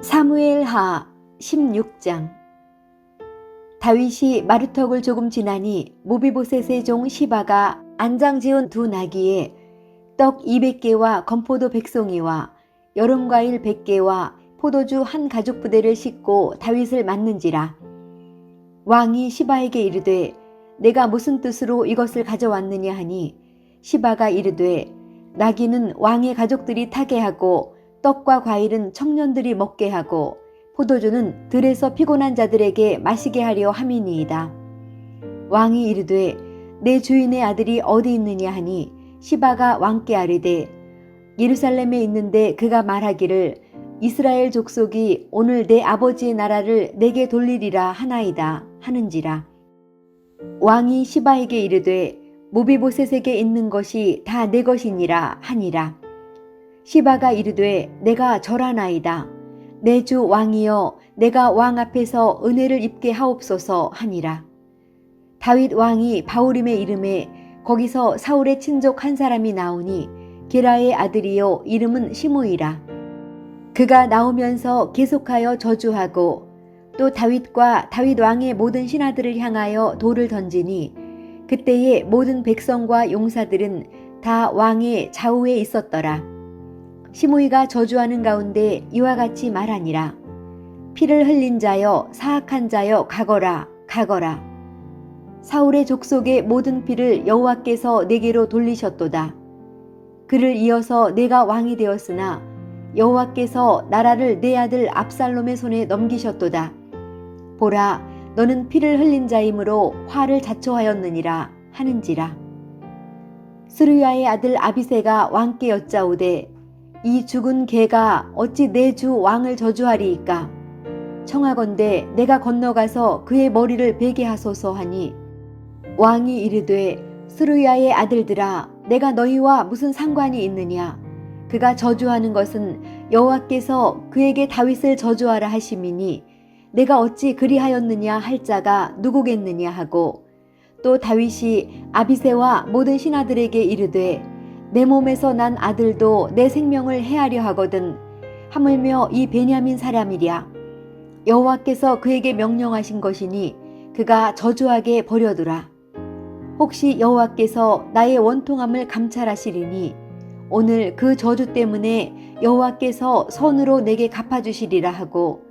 사무엘하 16장. 다윗이 마루턱을 조금 지나니 모비보셋의 종 시바가 안장 지은 두 나귀에 떡 200개와 건포도 100송이와 여름과일 100개와 포도주 한 가죽 부대를 싣고 다윗을 맞는지라. 왕이 시바에게 이르되 내가 무슨 뜻으로 이것을 가져왔느냐 하니 시바가 이르되 나귀는 왕의 가족들이 타게 하고 떡과 과일은 청년들이 먹게 하고 포도주는 들에서 피곤한 자들에게 마시게 하려 함이니이다. 왕이 이르되 내 주인의 아들이 어디 있느냐 하니 시바가 왕께 아뢰되 예루살렘에 있는데 그가 말하기를 이스라엘 족속이 오늘 내 아버지의 나라를 내게 돌리리라 하나이다 하는지라 왕이 시바에게 이르되 모비보셋에게 있는 것이 다 내 것이니라 하니라 시바가 이르되 내가 절하나이다. 내 주 왕이여 내가 왕 앞에서 은혜를 입게 하옵소서 하니라. 다윗 왕이 바울임의 이름에 거기서 사울의 친족 한 사람이 나오니 게라의 아들이요 이름은 시므이라. 그가 나오면서 계속하여 저주하고 또 다윗과 다윗 왕의 모든 신하들을 향하여 돌을 던지니 그때의 모든 백성과 용사들은 다 왕의 좌우에 있었더라. 시므이가 저주하는 가운데 이와 같이 말하니라. 피를 흘린 자여 사악한 자여 가거라 가거라. 사울의 족속의 모든 피를 여호와께서 내게로 돌리셨도다. 그를 이어서 내가 왕이 되었으나 여호와께서 나라를 내 아들 압살롬의 손에 넘기셨도다. 보라, 너는 피를 흘린 자이므로 화를 자초하였느니라 하는지라. 스루야의 아들 아비세가 왕께 여짜오되 이 죽은 개가 어찌 내 주 왕을 저주하리이까? 청하건대 내가 건너가서 그의 머리를 베게 하소서 하니 왕이 이르되 스루야의 아들들아 내가 너희와 무슨 상관이 있느냐? 그가 저주하는 것은 여호와께서 그에게 다윗을 저주하라 하심이니 내가 어찌 그리하였느냐 할 자가 누구겠느냐 하고 또 다윗이 아비세와 모든 신하들에게 이르되 내 몸에서 난 아들도 내 생명을 해하려 하거든. 하물며 이 베냐민 사람이랴. 여호와께서 그에게 명령하신 것이니 그가 저주하게 버려두라. 혹시 여호와께서 나의 원통함을 감찰하시리니 오늘 그 저주 때문에 여호와께서 손으로 내게 갚아주시리라 하고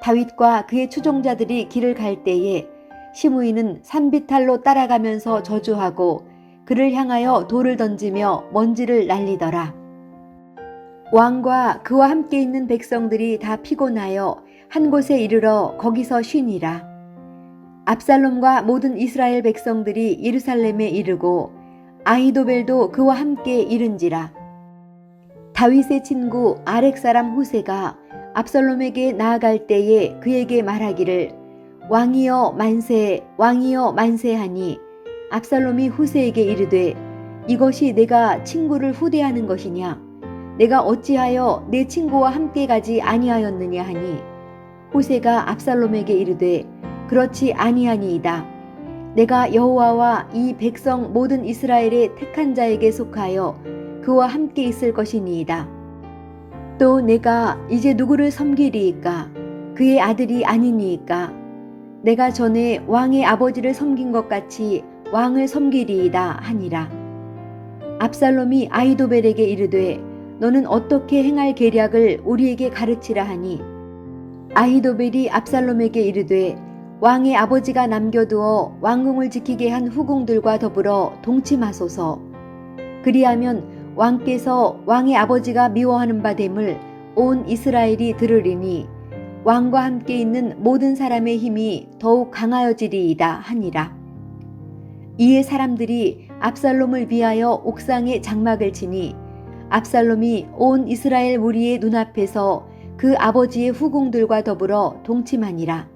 다윗과 그의 추종자들이 길을 갈 때에 시므이는 산비탈로 따라가면서 저주하고 그를 향하여 돌을 던지며 먼지를 날리더라. 왕과 그와 함께 있는 백성들이 다 피곤하여 한 곳에 이르러 거기서 쉬니라. 압살롬과 모든 이스라엘 백성들이 예루살렘에 이르고 아히도벨도 그와 함께 이른지라. 다윗의 친구 아렉 사람 후세가 압살롬에게 나아갈 때에 그에게 말하기를 왕이여 만세 왕이여 만세하니 압살롬이 후세에게 이르되 이것이 내가 친구를 후대하는 것이냐 내가 어찌하여 내 친구와 함께 가지 아니하였느냐 하니 후세가 압살롬에게 이르되 그렇지 아니하니이다 내가 여호와와 이 백성 모든 이스라엘의 택한 자에게 속하여 그와 함께 있을 것이니이다. 또 내가 이제 누구를 섬기리이까? 그의 아들이 아니니이까? 내가 전에 왕의 아버지를 섬긴 것 같이 왕을 섬기리이다 하니라. 압살롬이 아이도벨에게 이르되 너는 어떻게 행할 계략을 우리에게 가르치라 하니 아이도벨이 압살롬에게 이르되 왕의 아버지가 남겨두어 왕궁을 지키게 한 후궁들과 더불어 동침하소서. 그리하면 왕께서 왕의 아버지가 미워하는 바 됨을 온 이스라엘이 들으리니 왕과 함께 있는 모든 사람의 힘이 더욱 강하여지리이다 하니라. 이에 사람들이 압살롬을 위하여 옥상에 장막을 치니 압살롬이 온 이스라엘 무리의 눈앞에서 그 아버지의 후궁들과 더불어 동침하니라.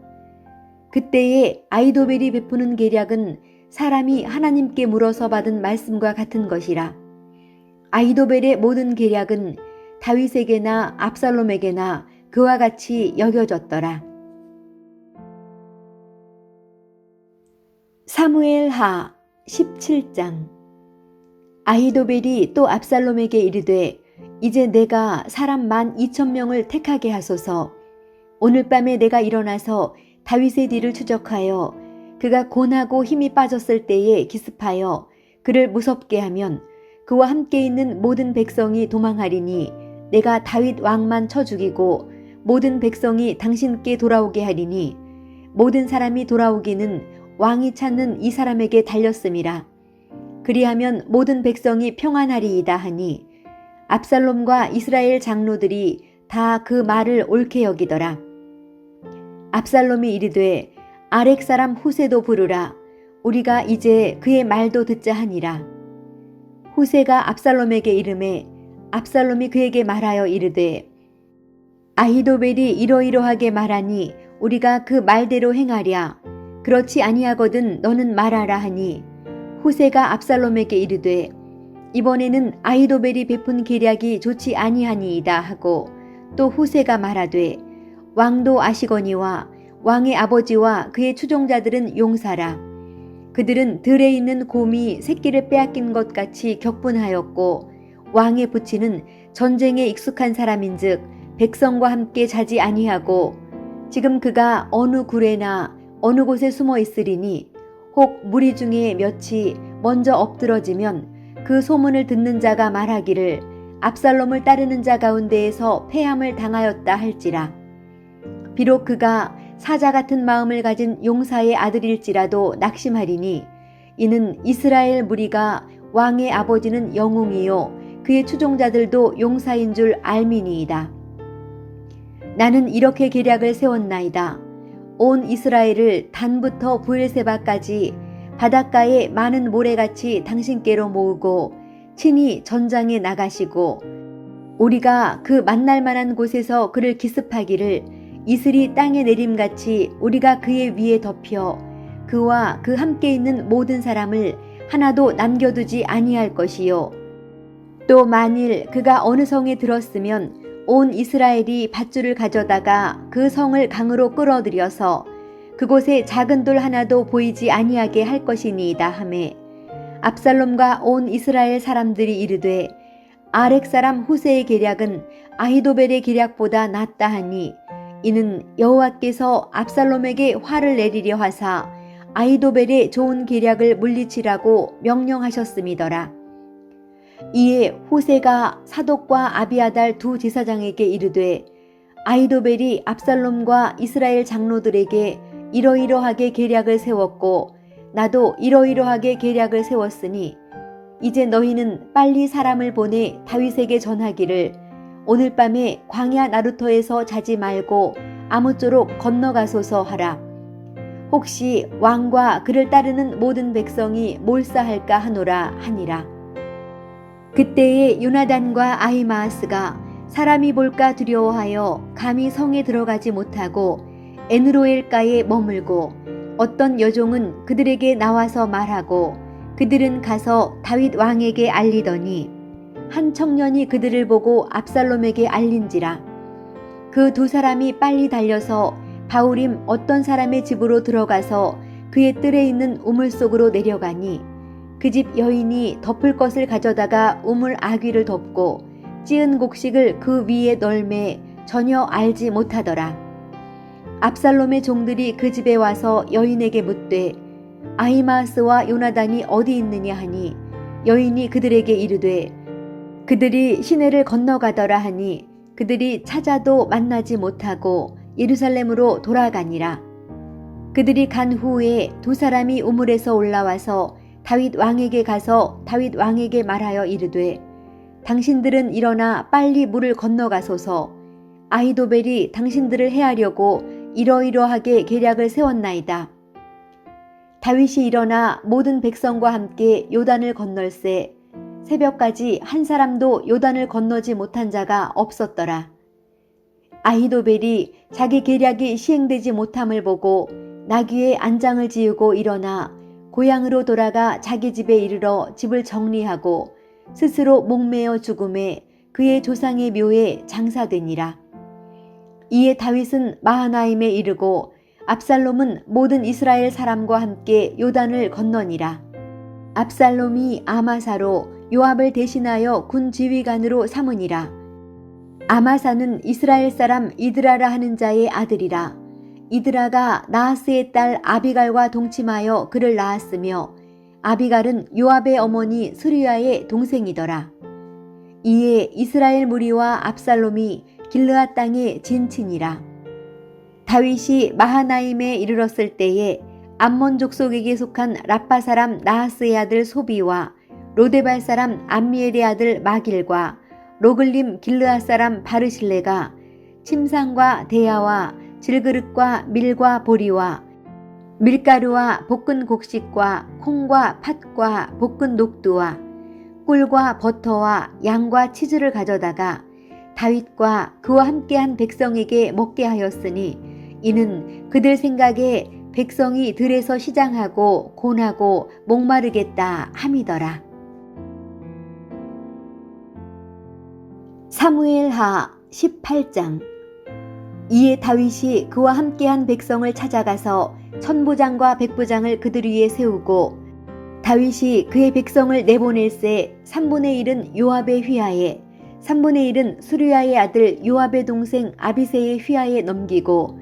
그때에 아이도벨이 베푸는 계략은 사람이 하나님께 물어서 받은 말씀과 같은 것이라. 아이도벨의 모든 계략은 다윗에게나 압살롬에게나 그와 같이 여겨졌더라. 사무엘하 17장. 아히도벨이 또 압살롬에게 이르되 이제 내가 사람 만 이천 명을 택하게 하소서. 오늘 밤에 내가 일어나서 다윗의 뒤를 추적하여 그가 곤하고 힘이 빠졌을 때에 기습하여 그를 무섭게 하면 그와 함께 있는 모든 백성이 도망하리니 내가 다윗 왕만 쳐 죽이고 모든 백성이 당신께 돌아오게 하리니 모든 사람이 돌아오기는 왕이 찾는 이 사람에게 달렸음이라 그리하면 모든 백성이 평안하리이다 하니 압살롬과 이스라엘 장로들이 다 그 말을 옳게 여기더라. 압살롬이 이르되 아렉 사람 후세도 부르라. 우리가 이제 그의 말도 듣자 하니라. 후세가 압살롬에게 이름해 압살롬이 그에게 말하여 이르되 아히도벨이 이러이러하게 말하니 우리가 그 말대로 행하랴 그렇지 아니하거든 너는 말하라 하니. 후세가 압살롬에게 이르되 이번에는 아히도벨이 베푼 계략이 좋지 아니하니이다 하고 또 후세가 말하되 왕도 아시거니와 왕의 아버지와 그의 추종자들은 용사라. 그들은 들에 있는 곰이 새끼를 빼앗긴 것 같이 격분하였고 왕의 부치는 전쟁에 익숙한 사람인즉 백성과 함께 자지 아니하고 지금 그가 어느 굴에나 어느 곳에 숨어 있으리니 혹 무리 중에 몇이 먼저 엎드러지면 그 소문을 듣는 자가 말하기를 압살롬을 따르는 자 가운데에서 패함을 당하였다 할지라 비록 그가 사자 같은 마음을 가진 용사의 아들일지라도 낙심하리니 이는 이스라엘 무리가 왕의 아버지는 영웅이요 그의 추종자들도 용사인 줄 알미니이다. 나는 이렇게 계략을 세웠나이다. 온 이스라엘을 단부터 부엘세바까지 바닷가에 많은 모래같이 당신께로 모으고 친히 전장에 나가시고 우리가 그 만날 만한 곳에서 그를 기습하기를 이슬이 땅에 내림같이 우리가 그의 위에 덮여 그와 그 함께 있는 모든 사람을 하나도 남겨두지 아니할 것이요. 또 만일 그가 어느 성에 들었으면 온 이스라엘이 밧줄을 가져다가 그 성을 강으로 끌어들여서 그곳에 작은 돌 하나도 보이지 아니하게 할 것이니이다 하매 압살롬과 온 이스라엘 사람들이 이르되 아렉 사람 후세의 계략은 아히도벨의 계략보다 낫다 하니 이는 여호와께서 압살롬에게 화를 내리려 하사 아히도벨의 좋은 계략을 물리치라고 명령하셨음이더라. 이에 후세가 사독과 아비아달 두 제사장에게 이르되 아히도벨이 압살롬과 이스라엘 장로들에게 이러이러하게 계략을 세웠고 나도 이러이러하게 계략을 세웠으니 이제 너희는 빨리 사람을 보내 다윗에게 전하기를 오늘 밤에 광야 나루터에서 자지 말고 아무쪼록 건너가소서 하라. 혹시 왕과 그를 따르는 모든 백성이 몰사할까 하노라 하니라. 그때에 요나단과 아히마아스가 사람이 볼까 두려워하여 감히 성에 들어가지 못하고 에누로엘가에 머물고 어떤 여종은 그들에게 나와서 말하고 그들은 가서 다윗 왕에게 알리더니 한 청년이 그들을 보고 압살롬에게 알린지라. 그 두 사람이 빨리 달려서 바울임 어떤 사람의 집으로 들어가서 그의 뜰에 있는 우물 속으로 내려가니 그 집 여인이 덮을 것을 가져다가 우물 아귀를 덮고 찌은 곡식을 그 위에 널매 전혀 알지 못하더라. 압살롬의 종들이 그 집에 와서 여인에게 묻되 아히마스와 요나단이 어디 있느냐 하니 여인이 그들에게 이르되 그들이 시내를 건너가더라 하니 그들이 찾아도 만나지 못하고 예루살렘으로 돌아가니라. 그들이 간 후에 두 사람이 우물에서 올라와서 다윗 왕에게 가서 다윗 왕에게 말하여 이르되 당신들은 일어나 빨리 물을 건너가소서 아이도벨이 당신들을 해하려고 이러이러하게 계략을 세웠나이다. 다윗이 일어나 모든 백성과 함께 요단을 건널세 새벽까지 한 사람도 요단을 건너지 못한 자가 없었더라. 아히도벨이 자기 계략이 시행되지 못함을 보고 나귀에 안장을 지우고 일어나 고향으로 돌아가 자기 집에 이르러 집을 정리하고 스스로 목매어 죽음에 그의 조상의 묘에 장사되니라. 이에 다윗은 마하나임에 이르고 압살롬은 모든 이스라엘 사람과 함께 요단을 건너니라. 압살롬이 아마사로 요압을 대신하여 군 지휘관으로 삼으니라. 아마사는 이스라엘 사람 이드라라 하는 자의 아들이라. 이드라가 나하스의 딸 아비갈과 동침하여 그를 낳았으며 아비갈은 요압의 어머니 스루야의 동생이더라. 이에 이스라엘 무리와 압살롬이 길르앗 땅에 진친이라. 다윗이 마하나임에 이르렀을 때에 암몬 족 속에게 속한 라파 사람 나하스의 아들 소비와 로데발 사람 암미엘의 아들 마길과 로글림 길르앗 사람 바르실레가 침상과 대야와 질그릇과 밀과 보리와 밀가루와 볶은 곡식과 콩과 팥과 볶은 녹두와 꿀과 버터와 양과 치즈를 가져다가 다윗과 그와 함께한 백성에게 먹게 하였으니 이는 그들 생각에 백성이 들에서 시장하고 곤하고 목마르겠다 함이더라. 사무엘하 18장 이에 다윗이 그와 함께한 백성을 찾아가서 천부장과 백부장을 그들 위에 세우고 다윗이 그의 백성을 내보낼새 3분의 1은 요압의 휘하에 3분의 1은 수르야의 아들 요압의 동생 아비세의 휘하에 넘기고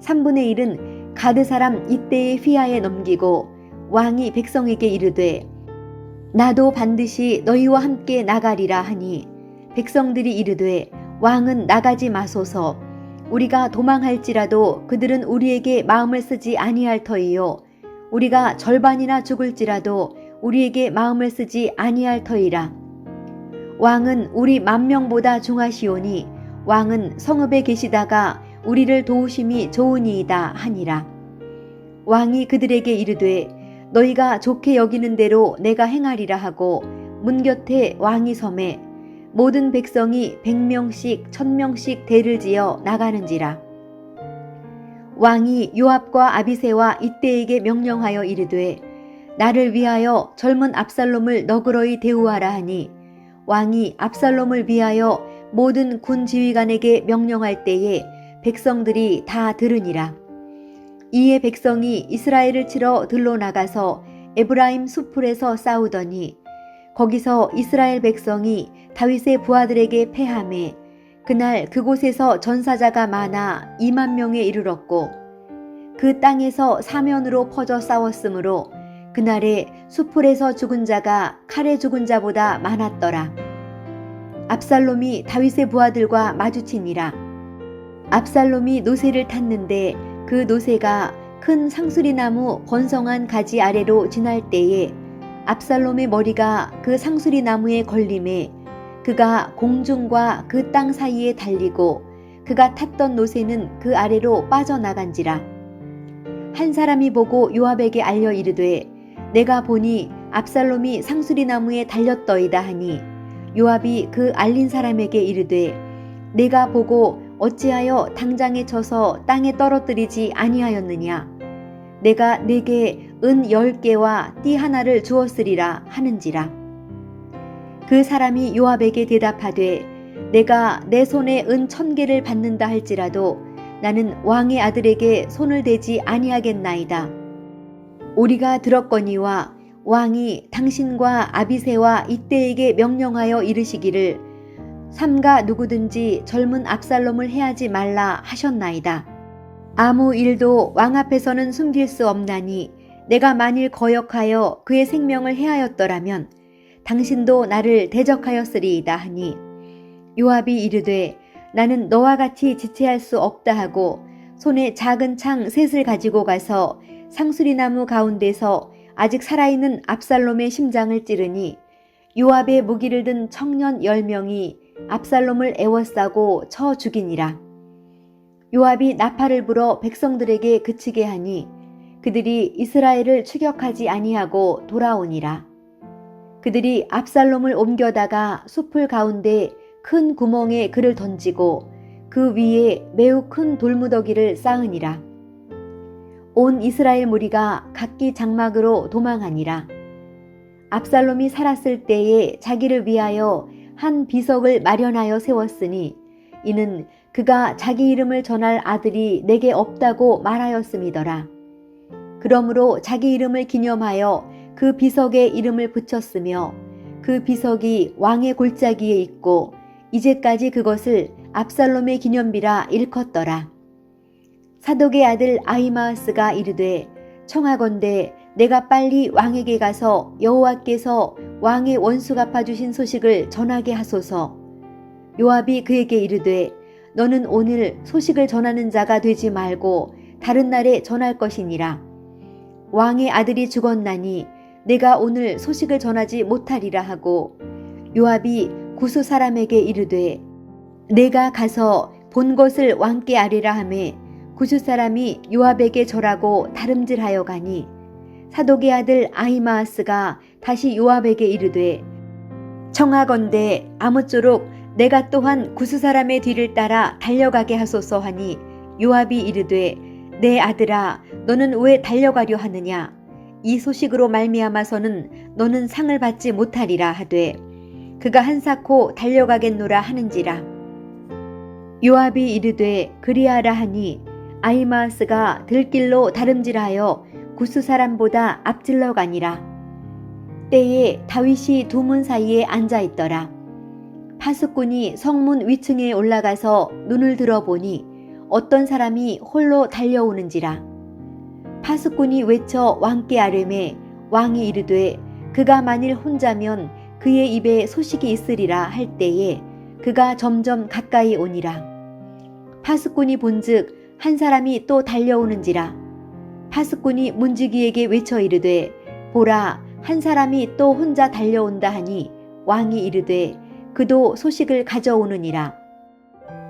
3분의 1은 가드 사람 이때의 휘하에 넘기고 왕이 백성에게 이르되 나도 반드시 너희와 함께 나가리라 하니 백성들이 이르되 왕은 나가지 마소서 우리가 도망할지라도 그들은 우리에게 마음을 쓰지 아니할 터이요. 우리가 절반이나 죽을지라도 우리에게 마음을 쓰지 아니할 터이라. 왕은 우리 만 명보다 중하시오니 왕은 성읍에 계시다가 우리를 도우심이 좋으니이다 하니라. 왕이 그들에게 이르되 너희가 좋게 여기는 대로 내가 행하리라 하고 문 곁에 왕이 섬에 모든 백성이 백명씩 천명씩 대를 지어 나가는지라. 왕이 요압과 아비세와 이때에게 명령하여 이르되 나를 위하여 젊은 압살롬을 너그러이 대우하라 하니 왕이 압살롬을 위하여 모든 군 지휘관에게 명령할 때에 백성들이 다 들으니라. 이에 백성이 이스라엘을 치러 들러 나가서 에브라임 수풀에서 싸우더니 거기서 이스라엘 백성이 다윗의 부하들에게 패함에 그날 그곳에서 전사자가 많아 2만 명에 이르렀고 그 땅에서 사면으로 퍼져 싸웠으므로 그날에 수풀에서 죽은 자가 칼에 죽은 자보다 많았더라. 압살롬이 다윗의 부하들과 마주치니라. 압살롬이 노새를 탔는데 그 노새가 큰 상수리나무 번성한 가지 아래로 지날 때에 압살롬의 머리가 그 상수리 나무에 걸림에 그가 공중과 그 땅 사이에 달리고 그가 탔던 노새는 그 아래로 빠져나간지라. 한 사람이 보고 요압에게 알려 이르되 내가 보니 압살롬이 상수리 나무에 달렸더이다 하니 요압이 그 알린 사람에게 이르되 내가 보고 어찌하여 당장에 쳐서 땅에 떨어뜨리지 아니하였느냐 내가 내게 은 열 개와 띠 하나를 주었으리라 하는지라 그 사람이 요압에게 대답하되 내가 내 손에 은 천 개를 받는다 할지라도 나는 왕의 아들에게 손을 대지 아니하겠나이다 우리가 들었거니와 왕이 당신과 아비세와 이때에게 명령하여 이르시기를 삼가 누구든지 젊은 압살롬을 해하지 말라 하셨나이다. 아무 일도 왕 앞에서는 숨길 수 없나니 내가 만일 거역하여 그의 생명을 해하였더라면 당신도 나를 대적하였으리이다 하니 요압이 이르되 나는 너와 같이 지체할 수 없다 하고 손에 작은 창 셋을 가지고 가서 상수리나무 가운데서 아직 살아있는 압살롬의 심장을 찌르니 요압의 무기를 든 청년 열 명이 압살롬을 애워싸고 쳐 죽이니라. 요압이 나팔을 불어 백성들에게 그치게 하니 그들이 이스라엘을 추격하지 아니하고 돌아오니라. 그들이 압살롬을 옮겨다가 숲을 가운데 큰 구멍에 그를 던지고 그 위에 매우 큰 돌무더기를 쌓으니라. 온 이스라엘 무리가 각기 장막으로 도망하니라. 압살롬이 살았을 때에 자기를 위하여 한 비석을 마련하여 세웠으니 이는 그가 자기 이름을 전할 아들이 내게 없다고 말하였음이더라. 그러므로 자기 이름을 기념하여 그 비석에 이름을 붙였으며 그 비석이 왕의 골짜기에 있고 이제까지 그것을 압살롬의 기념비라 일컫더라. 사독의 아들 아이마스가 이르되 청하건대 내가 빨리 왕에게 가서 여호와께서 왕의 원수 갚아주신 소식을 전하게 하소서. 요압이 그에게 이르되 너는 오늘 소식을 전하는 자가 되지 말고 다른 날에 전할 것이니라. 왕의 아들이 죽었나니 내가 오늘 소식을 전하지 못하리라 하고 요압이 구수 사람에게 이르되 내가 가서 본 것을 왕께 아뢰라 하매 구수 사람이 요압에게 절하고 다름질하여 가니 사독의 아들 아히마아스가 다시 요압에게 이르되 청하건대 아무쪼록 내가 또한 구수 사람의 뒤를 따라 달려가게 하소서 하니 요압이 이르되 내 아들아 너는 왜 달려가려 하느냐 이 소식으로 말미암아서는 너는 상을 받지 못하리라 하되 그가 한사코 달려가겠노라 하는지라. 요압이 이르되 그리하라 하니 아이마스가 들길로 다름질하여 구스 사람보다 앞질러 가니라. 때에 다윗이 두 문 사이에 앉아 있더라. 파수꾼이 성문 위층에 올라가서 눈을 들어보니 어떤 사람이 홀로 달려오는지라 파수꾼이 외쳐 왕께 아뢰매 왕이 이르되 그가 만일 혼자면 그의 입에 소식이 있으리라 할 때에 그가 점점 가까이 오니라. 파수꾼이 본즉 한 사람이 또 달려오는지라. 파수꾼이 문지기에게 외쳐 이르되 보라 한 사람이 또 혼자 달려온다 하니 왕이 이르되 그도 소식을 가져오느니라.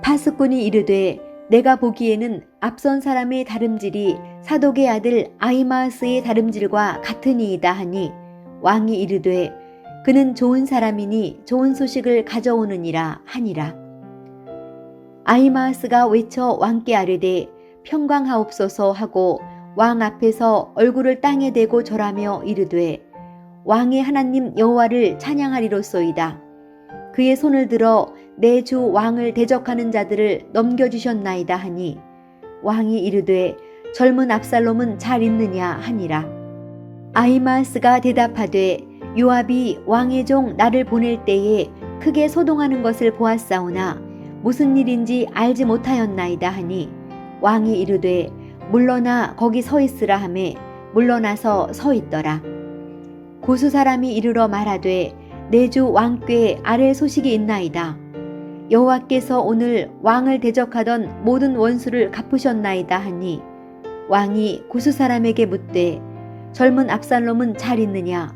파수꾼이 이르되 내가 보기에는 앞선 사람의 다름질이 사독의 아들 아이마스의 다름질과 같으니이다 하니 왕이 이르되 그는 좋은 사람이니 좋은 소식을 가져오느니라 하니라. 아이마스가 외쳐 왕께 아뢰되 평강하옵소서 하고 왕 앞에서 얼굴을 땅에 대고 절하며 이르되 왕의 하나님 여호와를 찬양하리로소이다. 그의 손을 들어 내 주 왕을 대적하는 자들을 넘겨주셨나이다 하니 왕이 이르되 젊은 압살롬은 잘 있느냐 하니라. 아이마스가 대답하되 요압이 왕의 종 나를 보낼 때에 크게 소동하는 것을 보았사오나 무슨 일인지 알지 못하였나이다 하니 왕이 이르되 물러나 거기 서 있으라 하매 물러나서 서 있더라. 고수 사람이 이르러 말하되 내주 왕께 아랠 소식이 있나이다. 여호와께서 오늘 왕을 대적하던 모든 원수를 갚으셨나이다 하니 왕이 구수 사람에게 묻되 젊은 압살롬은 잘 있느냐?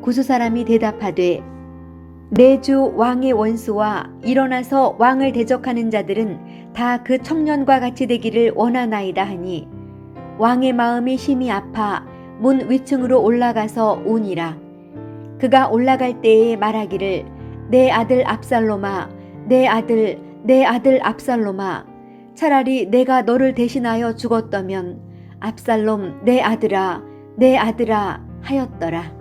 구수 사람이 대답하되 내 주 왕의 원수와 일어나서 왕을 대적하는 자들은 다 그 청년과 같이 되기를 원하나이다 하니 왕의 마음이 심히 아파 문 위층으로 올라가서 우니라. 그가 올라갈 때에 말하기를 내 아들 압살롬아 내 아들 내 아들 압살롬아 차라리 내가 너를 대신하여 죽었다면 압살롬 내 아들아 내 아들아 하였더라.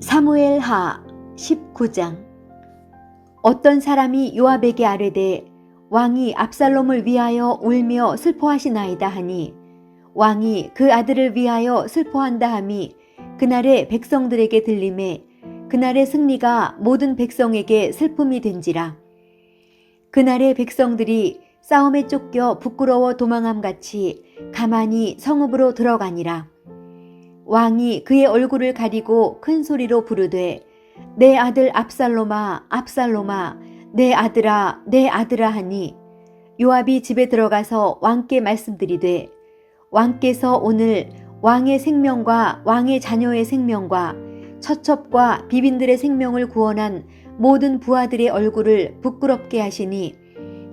사무엘하 19장 어떤 사람이 요압에게 아뢰되 왕이 압살롬을 위하여 울며 슬퍼하시나이다 하니 왕이 그 아들을 위하여 슬퍼한다 함이 그날의 백성들에게 들림에 그날의 승리가 모든 백성에게 슬픔이 된지라. 그날의 백성들이 싸움에 쫓겨 부끄러워 도망함 같이 가만히 성읍으로 들어가니라. 왕이 그의 얼굴을 가리고 큰 소리로 부르되 내 아들 압살롬아 압살롬아 내 아들아 내 아들아 하니 요압이 집에 들어가서 왕께 말씀드리되 왕께서 오늘 왕의 생명과 왕의 자녀의 생명과 처첩과 비빈들의 생명을 구원한 모든 부하들의 얼굴을 부끄럽게 하시니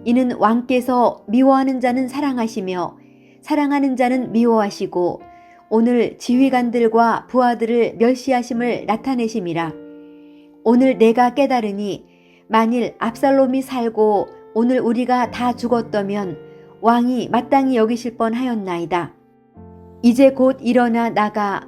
이는 왕께서 미워하는 자는 사랑하시며 사랑하는 자는 미워하시고 오늘 지휘관들과 부하들을 멸시하심을 나타내심이라 오늘 내가 깨달으니 만일 압살롬이 살고 오늘 우리가 다 죽었다면 왕이 마땅히 여기실 뻔하였나이다. 이제 곧 일어나 나가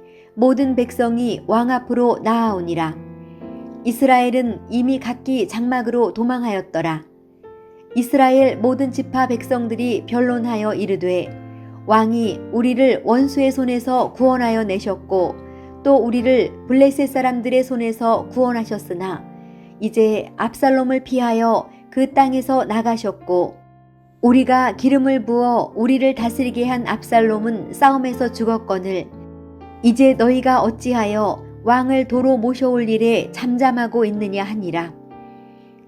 모든 백성이 왕 앞으로 나아오니라. 이스라엘은 이미 각기 장막으로 도망하였더라. 이스라엘 모든 지파 백성들이 변론하여 이르되 왕이 우리를 원수의 손에서 구원하여 내셨고 또 우리를 블레셋 사람들의 손에서 구원하셨으나 이제 압살롬을 피하여 그 땅에서 나가셨고 우리가 기름을 부어 우리를 다스리게 한 압살롬은 싸움에서 죽었거늘 이제 너희가 어찌하여 왕을 도로 모셔올 일에 잠잠하고 있느냐 하니라.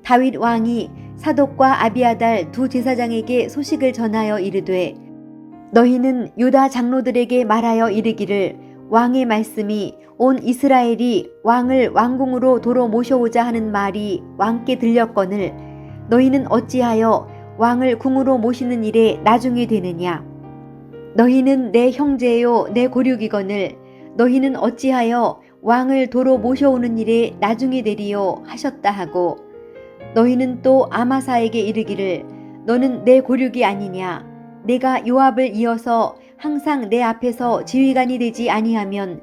다윗 왕이 사독과 아비아달 두 제사장에게 소식을 전하여 이르되 너희는 유다 장로들에게 말하여 이르기를 왕의 말씀이 온 이스라엘이 왕을 왕궁으로 도로 모셔오자 하는 말이 왕께 들렸거늘 너희는 어찌하여 왕을 궁으로 모시는 일에 나중에 되느냐? 너희는 내 형제요 내 고륙이거늘 너희는 어찌하여 왕을 도로 모셔오는 일에 나중에 되리요 하셨다 하고 너희는 또 아마사에게 이르기를 너는 내 고륙이 아니냐? 내가 요압을 이어서 항상 내 앞에서 지휘관이 되지 아니하면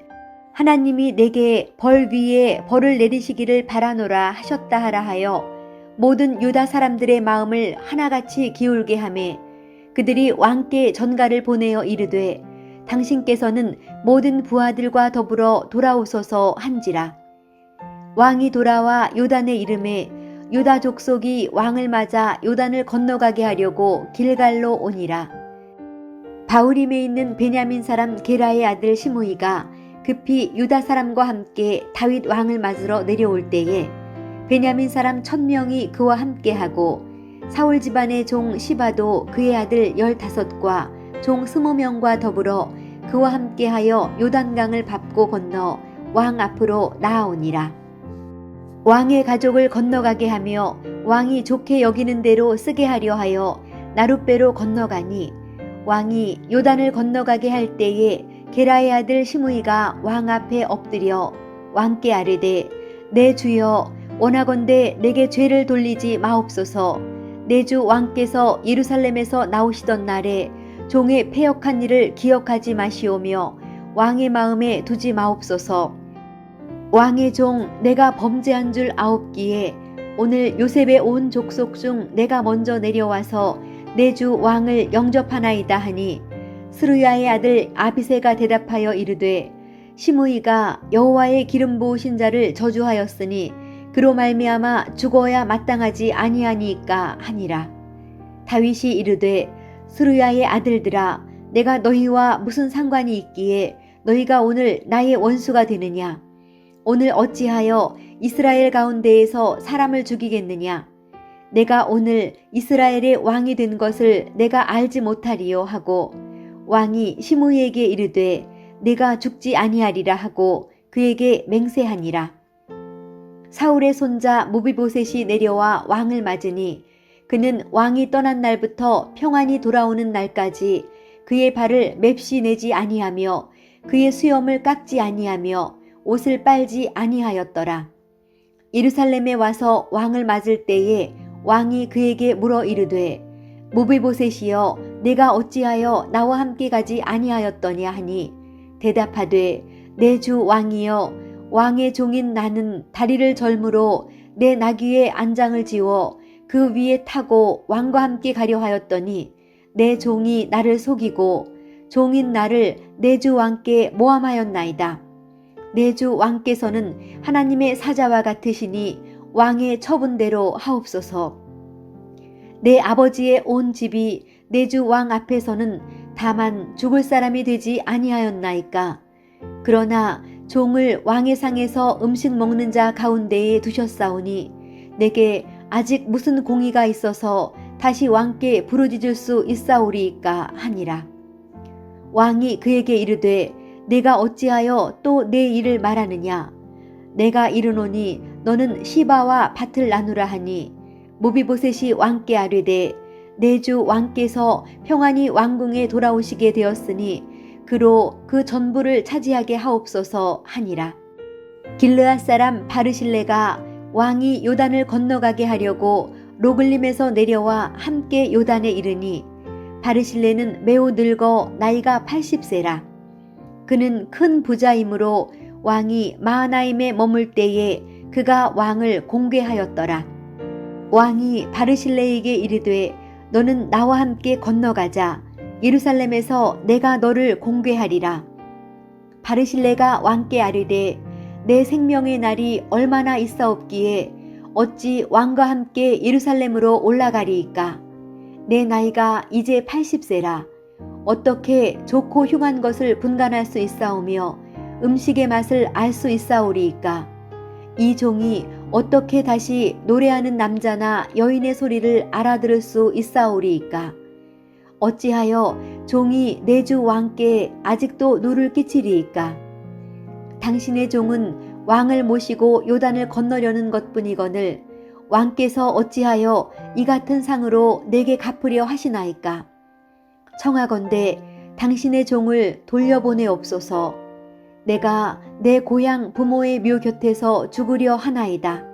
하나님이 내게 벌 위에 벌을 내리시기를 바라노라 하셨다 하라 하여 모든 유다 사람들의 마음을 하나같이 기울게 하매 그들이 왕께 전가를 보내어 이르되 당신께서는 모든 부하들과 더불어 돌아오소서 한지라. 왕이 돌아와 요단의 이름에 유다 족속이 왕을 맞아 요단을 건너가게 하려고 길갈로 오니라. 바울임에 있는 베냐민 사람 게라의 아들 시므이가 급히 유다 사람과 함께 다윗 왕을 맞으러 내려올 때에 베냐민 사람 천명이 그와 함께하고 사울 집안의 종 시바도 그의 아들 열다섯과 종 스무 명과 더불어 그와 함께하여 요단강을 밟고 건너 왕 앞으로 나아오니라. 왕의 가족을 건너가게 하며 왕이 좋게 여기는 대로 쓰게 하려 하여 나룻배로 건너가니 왕이 요단을 건너가게 할 때에 게라의 아들 시므이가 왕 앞에 엎드려 왕께 아뢰되 내 주여 원하건대 내게 죄를 돌리지 마옵소서 내 주 왕께서 예루살렘에서 나오시던 날에 종의 패역한 일을 기억하지 마시오며 왕의 마음에 두지 마옵소서. 왕의 종 내가 범죄한 줄 아옵기에 오늘 요셉의 온 족속 중 내가 먼저 내려와서 내 주 왕을 영접하나이다 하니 스루야의 아들 아비세가 대답하여 이르되 시므이가 여호와의 기름 부으신 자를 저주하였으니 그로 말미암아 죽어야 마땅하지 아니하니까 하니라. 다윗이 이르되 스루야의 아들들아 내가 너희와 무슨 상관이 있기에 너희가 오늘 나의 원수가 되느냐? 오늘 어찌하여 이스라엘 가운데에서 사람을 죽이겠느냐? 내가 오늘 이스라엘의 왕이 된 것을 내가 알지 못하리요 하고 왕이 시므이에게 이르되 내가 죽지 아니하리라 하고 그에게 맹세하니라. 사울의 손자 무비보셋이 내려와 왕을 맞으니 그는 왕이 떠난 날부터 평안히 돌아오는 날까지 그의 발을 맵시 내지 아니하며 그의 수염을 깎지 아니하며 옷을 빨지 아니하였더라. 예루살렘에 와서 왕을 맞을 때에 왕이 그에게 물어 이르되 무비보셋이여 내가 어찌하여 나와 함께 가지 아니하였더냐 하니 대답하되 내 주 왕이여 왕의 종인 나는 다리를 절므로 내 나귀의 안장을 지워 그 위에 타고 왕과 함께 가려 하였더니 내 종이 나를 속이고 종인 나를 내 주 왕께 모함하였나이다. 내 주 왕께서는 하나님의 사자와 같으시니 왕의 처분대로 하옵소서. 내 아버지의 온 집이 내 주 왕 앞에서는 다만 죽을 사람이 되지 아니하였나이까. 그러나 종을 왕의 상에서 음식 먹는 자 가운데에 두셨사오니 내게 아직 무슨 공의가 있어서 다시 왕께 부르짖을 수 있사오리이까 하니라. 왕이 그에게 이르되 내가 어찌하여 또 내 일을 말하느냐 내가 이르노니 너는 시바와 밭을 나누라 하니 모비보셋이 왕께 아뢰되 내 주 왕께서 평안히 왕궁에 돌아오시게 되었으니 그로 그 전부를 차지하게 하옵소서 하니라. 길르앗 사람 바르실레가 왕이 요단을 건너가게 하려고 로글림에서 내려와 함께 요단에 이르니 바르실레는 매우 늙어 나이가 80세라. 그는 큰 부자이므로 왕이 마하나임에 머물 때에 그가 왕을 공개하였더라. 왕이 바르실레에게 이르되 너는 나와 함께 건너가자. 예루살렘에서 내가 너를 공개하리라. 바르실레가 왕께 아뢰되 내 생명의 날이 얼마나 있사옵기에 어찌 왕과 함께 예루살렘으로 올라가리이까? 내 나이가 이제 80세라. 어떻게 좋고 흉한 것을 분간할 수 있사오며 음식의 맛을 알 수 있사오리이까? 이 종이 어떻게 다시 노래하는 남자나 여인의 소리를 알아들을 수 있사오리이까? 어찌하여 종이 내 주 왕께 아직도 누를 끼치리이까? 당신의 종은 왕을 모시고 요단을 건너려는 것뿐이거늘 왕께서 어찌하여 이 같은 상으로 내게 갚으려 하시나이까? 청하건대 당신의 종을 돌려보내옵소서. 내가 내 고향 부모의 묘 곁에서 죽으려 하나이다.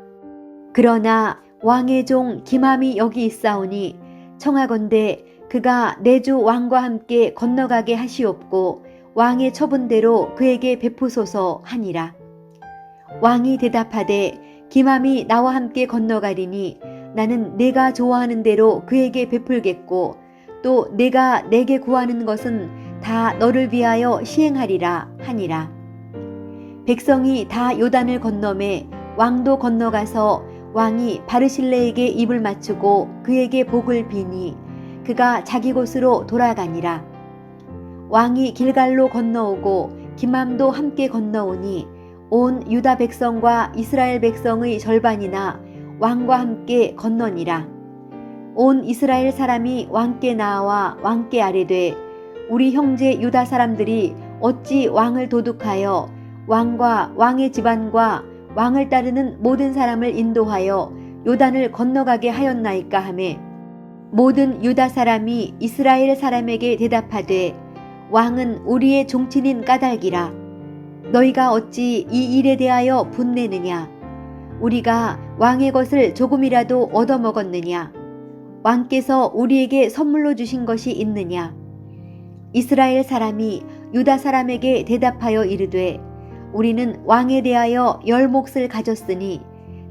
그러나 왕의 종 기맘이 여기 있사오니 청하건대 그가 내 주 왕과 함께 건너가게 하시옵고 왕의 처분대로 그에게 베푸소서 하니라. 왕이 대답하되 기맘이 나와 함께 건너가리니 나는 내가 좋아하는 대로 그에게 베풀겠고 또 내가 내게 구하는 것은 다 너를 위하여 시행하리라 하니라. 백성이 다 요단을 건너매 왕도 건너가서 왕이 바르실레에게 입을 맞추고 그에게 복을 비니 그가 자기 곳으로 돌아가니라. 왕이 길갈로 건너오고 기맘도 함께 건너오니 온 유다 백성과 이스라엘 백성의 절반이나 왕과 함께 건너니라. 온 이스라엘 사람이 왕께 나와 왕께 아뢰되 우리 형제 유다 사람들이 어찌 왕을 도둑하여 왕과 왕의 집안과 왕을 따르는 모든 사람을 인도하여 요단을 건너가게 하였나이까 하매 모든 유다 사람이 이스라엘 사람에게 대답하되 왕은 우리의 종친인 까닭이라 너희가 어찌 이 일에 대하여 분내느냐? 우리가 왕의 것을 조금이라도 얻어먹었느냐? 왕께서 우리에게 선물로 주신 것이 있느냐? 이스라엘 사람이 유다 사람에게 대답하여 이르되 우리는 왕에 대하여 열 몫을 가졌으니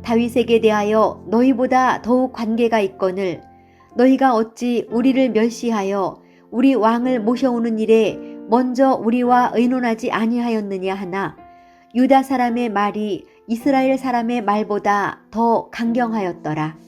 다윗에게 대하여 너희보다 더욱 관계가 있거늘 너희가 어찌 우리를 멸시하여 우리 왕을 모셔오는 일에 먼저 우리와 의논하지 아니하였느냐 하나 유다 사람의 말이 이스라엘 사람의 말보다 더 강경하였더라.